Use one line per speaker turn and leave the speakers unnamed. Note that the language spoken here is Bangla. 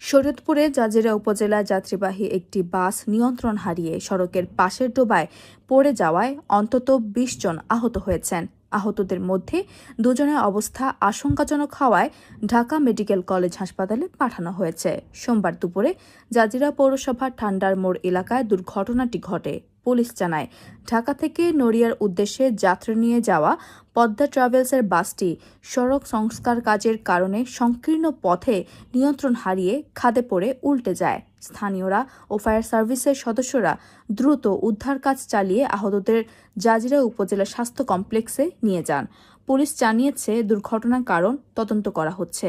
শরীয়তপুরে জাজিরা উপজেলা যাত্রীবাহী একটি বাস নিয়ন্ত্রণ হারিয়ে সড়কের পাশের ডোবায় পড়ে যাওয়ায় অন্তত বিশ জন আহত হয়েছেন। আহতদের মধ্যে দুজনের অবস্থা আশঙ্কাজনক হওয়ায় ঢাকা মেডিকেল কলেজ হাসপাতালে পাঠানো হয়েছে। সোমবার দুপুরে জাজিরা পৌরসভার ঠান্ডার মোড় এলাকায় দুর্ঘটনাটি ঘটে। পুলিশ জানায়। ঢাকা থেকে নড়িয়ার উদ্দেশ্যে যাত্রী নিয়ে যাওয়া পদ্মা ট্রাভেলসের বাসটি সড়ক সংস্কার কাজের কারণে সংকীর্ণ পথে নিয়ন্ত্রণ হারিয়ে খাদে পড়ে উল্টে যায়। স্থানীয়রা ও ফায়ার সার্ভিসের সদস্যরা দ্রুত উদ্ধার কাজ চালিয়ে আহতদের জাজিরা উপজেলা স্বাস্থ্য কমপ্লেক্সে নিয়ে যান। পুলিশ জানিয়েছে, দুর্ঘটনার কারণ তদন্ত করা হচ্ছে।